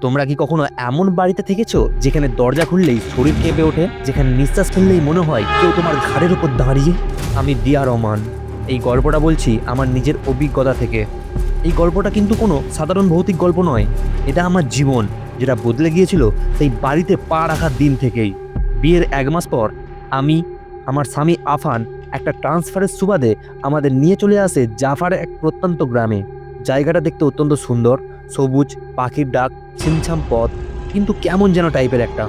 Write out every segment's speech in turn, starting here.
তোমরা কি কখনো এমন বাড়িতে থেকেছো যেখানে দরজা খুললেই শরীর কেঁপে ওঠে, যেখানে নিঃশ্বাস ফেললেই মনে হয় কেউ তোমার ঘাড়ের উপর দাঁড়িয়ে? আমি দিয়া রহমান। এই গল্পটা বলছি আমার নিজের অভিজ্ঞতা থেকে। এই গল্পটা কিন্তু কোনো সাধারণ ভৌতিক গল্প নয়। এটা আমার জীবন, যেটা বদলে গিয়েছিল সেই বাড়িতে পা রাখার দিন থেকেই। বিয়ের এক মাস পর আমি, আমার স্বামী আফান একটা ট্রান্সফারের সুবাদে আমাদের নিয়ে চলে আসে জাফার এক প্রত্যন্ত গ্রামে। জায়গাটা দেখতে অত্যন্ত সুন্দর সবুজ, পাখির ডাক, ছিমছাম পথ, কিন্তু কেমন যেন টাইপের একটা।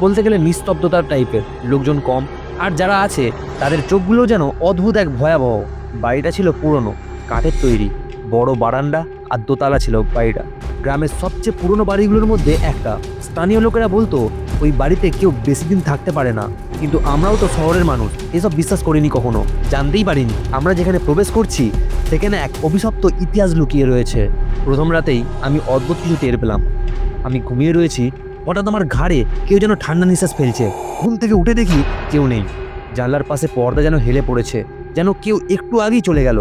বলতে গেলে নিস্তব্ধতার টাইপের লোকজন কম। আর যারা আছে, তাদের চোখগুলো যেন অদ্ভুত এক ভয়াবহ। বাড়িটা ছিল পুরনো, কাঠের তৈরি। বড় বারান্দা আর দোতলা ছিল বাড়িটা। গ্রামের সবচেয়ে পুরনো বাড়িগুলোর মধ্যে একটা। স্থানীয় লোকেরা বলতো ওই বাড়িতে কেউ বেশি দিন থাকতে পারে না। কিন্তু আমরাও তো শহরের মানুষ, এসব বিশ্বাস করিনি কখনো। জানতেই পারিনি। আমরা যেখানে প্রবেশ করছি, সেখানে এক অভিশপ্ত ইতিহাস লুকিয়ে রয়েছে। প্রথম রাতেই আমি অদ্ভুত কিছু টের পেলাম। আমি ঘুমিয়ে রয়েছি, হঠাৎ আমার ঘাড়ে কেউ যেন ঠান্ডা নিঃশ্বাস ফেলছে। ঘুম থেকে উঠে দেখি কেউ নেই। জানলার পাশে পর্দা যেন হেলে পড়েছে, যেন কেউ একটু আগেই চলে গেল।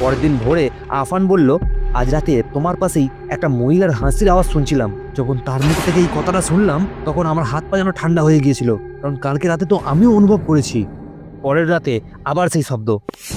পরের দিন ভোরে আফান বলল আজ রাতে তোমার পাশেই একটা মহিলার হাসির আওয়াজ শুনছিলাম। যখন তার মুখ থেকে এই কথাটা শুনলাম, তখন আমার হাত পা যেন ঠান্ডা হয়ে গিয়েছিল, কারণ কালকে রাতে তো আমিও অনুভব করেছি। পরের রাতে আবার সেই শব্দ,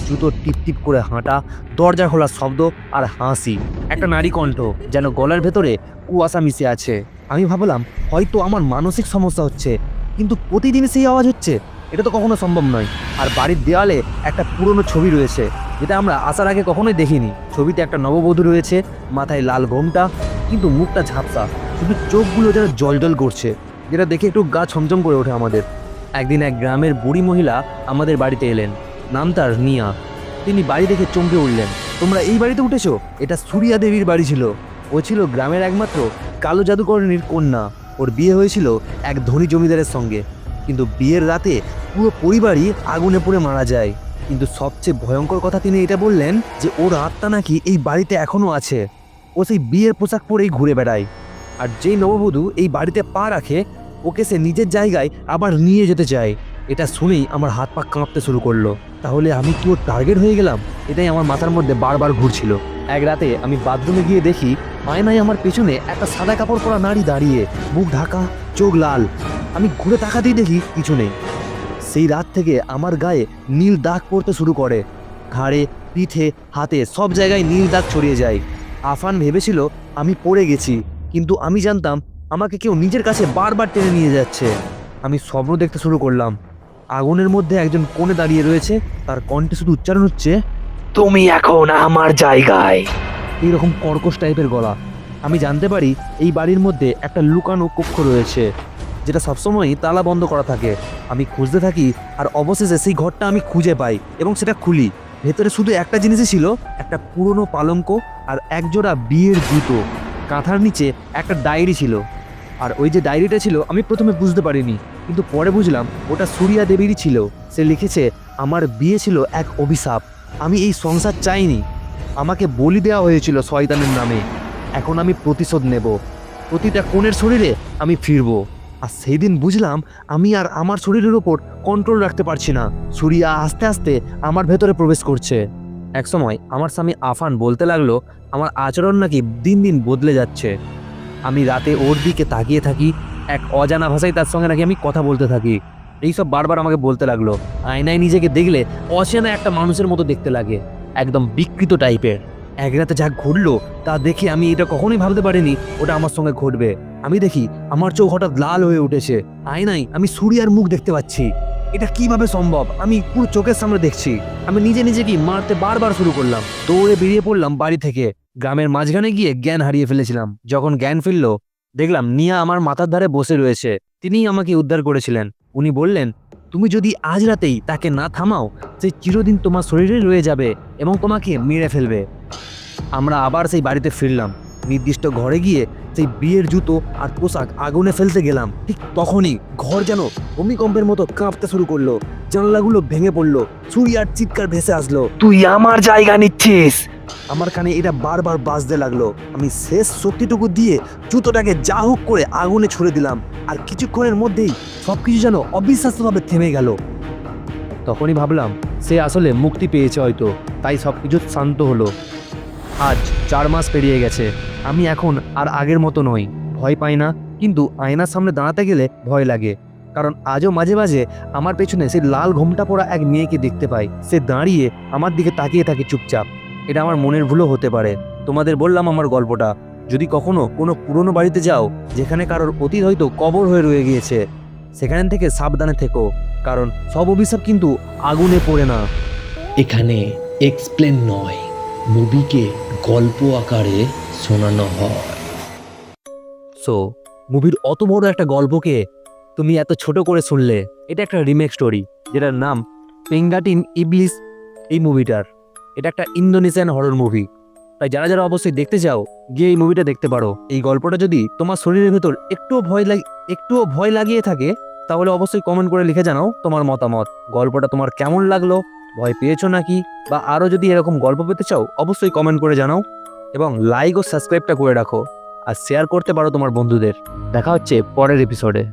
জুতো টিপ টিপ করে হাঁটা, দরজা খোলার শব্দ আর হাসি, একটা নারী কণ্ঠ যেন গলার ভেতরে কুয়াশা মিশে আছে। আমি ভাবলাম, হয়তো আমার মানসিক সমস্যা হচ্ছে, কিন্তু প্রতিদিন সেই আওয়াজ হচ্ছে? এটা তো কখনো সম্ভব নয়। আর বাড়ির দেওয়ালে একটা পুরনো ছবি রয়েছে, যেটা আমরা আসার আগে কখনোই দেখিনি। ছবিতে একটা নববধূ রয়েছে, মাথায় লাল ঘোমটা, কিন্তু মুখটা ঝাপসা। শুধু চোখগুলো যেন জল জল করছে, যেটা দেখে একটু গা ছমছম করে ওঠে আমাদের। একদিন এক গ্রামের বুড়ি মহিলা আমাদের বাড়িতে এলেন। নাম তার নিয়া তিনি বাড়ি দেখে চমকে উঠলেন। তোমরা এই বাড়িতে উঠেছো? এটা সুরিয়া দেবীর বাড়ি ছিল। ও ছিল গ্রামের একমাত্র কালো জাদুকরণীর কন্যা। ওর বিয়ে হয়েছিল এক ধনী জমিদারের সঙ্গে। কিন্তু বিয়ের রাতে পুরো পরিবারই আগুনে পুড়ে মারা যায়। কিন্তু সবচেয়ে ভয়ঙ্কর কথা তিনি এটা বললেন যে, ওর আত্মা নাকি এই বাড়িতে এখনও আছে। ও সেই বিয়ের পোশাক পরেই ঘুরে বেড়ায়। আর যেই নববধূ এই বাড়িতে পা রাখে, ওকে সে নিজের জায়গায় আবার নিয়ে যেতে চায়। এটা শুনেই আমার হাত পা কাঁপতে শুরু করল। তাহলে আমি কি ওর টার্গেট হয়ে গেলাম? এটাই আমার মাথার মধ্যে বারবার ঘুরছিল। এক রাতে আমি বাথরুমে গিয়ে দেখি, আয়নায় আমার পেছনে একটা সাদা কাপড় পরা নারী দাঁড়িয়ে, মুখ ঢাকা, চোখ লাল। আমি ঘুরে তাকাতেই দেখি কিছু নেই। সেই রাত থেকে আমার গায়ে নীল দাগ পড়তে শুরু করে। ঘাড়ে, পিঠে, হাতে সব জায়গায় নীল দাগ ছড়িয়ে যায়। আফান ভেবেছিল আমি পড়ে গেছি, কিন্তু আমি জানতাম আমাকে কেউ নিজের কাছে বারবার টেনে নিয়ে যাচ্ছে। আমি স্বপ্ন দেখতে শুরু করলাম। আগুনের মধ্যে একজন কোণে দাঁড়িয়ে রয়েছে, তার কণ্ঠে শুধু উচ্চারণ হচ্ছে, তুমি এখন আমার জায়গায়। এইরকম কর্কশ টাইপের গলা। আমি জানতে পারি এই বাড়ির মধ্যে একটা লুকানো কক্ষ রয়েছে। যেটা সবসময়ই তালা বন্ধ করা থাকে। আমি খুঁজতে থাকি আর অবশেষে সেই ঘরটা আমি খুঁজে পাই এবং সেটা খুলি। ভেতরে শুধু একটা জিনিসই ছিল, একটা পুরনো পালঙ্ক আর একজোড়া বিয়ের জুতো। কাঁথার নিচে একটা ডায়েরি ছিল। আর ওই যে ডায়েরিটা ছিল, আমি প্রথমে বুঝতে পারিনি, কিন্তু পরে বুঝলাম ওটা সুরিয়া দেবীরই ছিল। সে লিখেছে, আমার বিয়ে ছিল এক অভিশাপ। আমি এই সংসার চাইনি। আমাকে বলি দেওয়া হয়েছিল শয়তানের নামে। এখন আমি প্রতিশোধ নেব। প্রতিটা কোণের শরীরে আমি ফিরবো। আর সেই দিন বুঝলাম আমি আর আমার শরীরের ওপর কন্ট্রোল রাখতে পারছি না। সুরিয়া আস্তে আস্তে আমার ভেতরে প্রবেশ করছে। একসময় আমার স্বামী আফান বলতে লাগল, আমার আচরণ নাকি দিন দিন বদলে যাচ্ছে। আমি রাতে ওর দিকে তাকিয়ে থাকি, এক অজানা ভাষায় তার সঙ্গে নাকি আমি কথা বলতে থাকি। এইসব বারবার আমাকে বলতে লাগল। আয়নায় নিজেকে দেখলে অচেনা একটা মানুষের মতো দেখতে লাগে, একদম বিকৃত টাইপের এক রাতে যা ঘটলো তা দেখে আমি এটা কখনোই ভাবতে পারিনি, ওটা আমার সঙ্গে ঘটবে। আমি দেখি আমার চোখ হঠাৎ লাল হয়ে উঠেছে। আয়নায় আমি সুরিয়ার মুখ দেখতে পাচ্ছি। এটা কীভাবে সম্ভব? আমি পুরো চোখের সামনে দেখছি। আমি নিজে নিজেকে মারতে বারবার শুরু করলাম। দৌড়ে বেরিয়ে পড়লাম বাড়ি থেকে। গ্রামের মাঝখানে গিয়ে জ্ঞান হারিয়ে ফেলেছিলাম। যখন জ্ঞান ফিরল, দেখলাম নিয়া আমার মাথার ধারে বসে রয়েছে। তিনিই আমাকে উদ্ধার করেছিলেন। উনি বললেন, তুমি যদি আজ রাতেই তাকে না থামাও, সে চিরদিন তোমার শরীরে রয়ে যাবে এবং তোমাকে মেরে ফেলবে। আমরা আবার সেই বাড়িতে ফিরলাম। নির্দিষ্ট ঘরে গিয়ে সেই বিয়ের জুতো আর পোশাক আগুনে ফেলতে গেলাম। ঠিক তখনই ঘর যেন ভূমিকম্পের মতো কাঁপতে শুরু করল। জানলাগুলো ভেঙে পড়ল। আর চিৎকার ভেসে আসলো। তুই আমার জায়গা নিচ্ছিস। আমার কানে এটা বারবার বাজতে লাগল। আমি শেষ শক্তিটুকু দিয়ে জুতোটাকে যা হোক করে আগুনে ছুড়ে দিলাম। আর কিছুক্ষণের মধ্যেই সবকিছু যেন অবিশ্বাস্যভাবে থেমে গেল। তখনই ভাবলাম সে আসলে মুক্তি পেয়েছে হয়তো। তাই সব কিছু শান্ত হলো। আজ চার মাস পেরিয়ে গেছে। আমি এখন আর আগের মতো নই। ভয় পাই না, কিন্তু আয়নার সামনে দাঁড়াতে গেলে ভয় লাগে। কারণ আজও মাঝে মাঝে আমার পেছনে সেই লাল ঘোমটা পরা এক মেয়েকে দেখতে পাই। সে দাঁড়িয়ে আমার দিকে তাকিয়ে থাকে চুপচাপ। এটা আমার মনের ভুলও হতে পারে। তোমাদের বললাম আমার গল্পটা। যদি কখনো কোনো পুরনো বাড়িতে যাও, যেখানে কারোর অতীত হয়তো কবর হয়ে রয়ে গিয়েছে, সেখান থেকে সাবধানে থেকো। কারণ সব অভিশাপ কিন্তু আগুনে পড়ে না। এখানে এক্সপ্লেন নয়। মুভিকে গল্প আকারে শোনানো হয়। সো মুভির অত বড় একটা গল্পকে তুমি এত ছোট করে শুনলে, এটা একটা রিমেক স্টোরি যেটার নাম পেঙ্গাটিন ইবলিস এই মুভিটার। এটা একটা ইন্দোনেশিয়ান হরর মুভি তাই যারা যারা অবশ্যই দেখতে চাও, গিয়ে এই মুভিটা দেখতে পারো। এই গল্পটা যদি তোমার শরীরের ভেতর একটুও ভয় লাগে একটুও ভয় লাগিয়ে থাকে, তাহলে অবশ্যই কমেন্ট করে লিখে জানাও তোমার মতামত। গল্পটা তোমার কেমন লাগল? ভয় পেয়েছ নাকি? বা আরও যদি এরকম গল্প পেতে চাও, অবশ্যই কমেন্ট করে জানাও এবং লাইক ও সাবস্ক্রাইবটা করে রাখো আর শেয়ার করতে পারো তোমার বন্ধুদের। দেখা হচ্ছে পরের এপিসোডে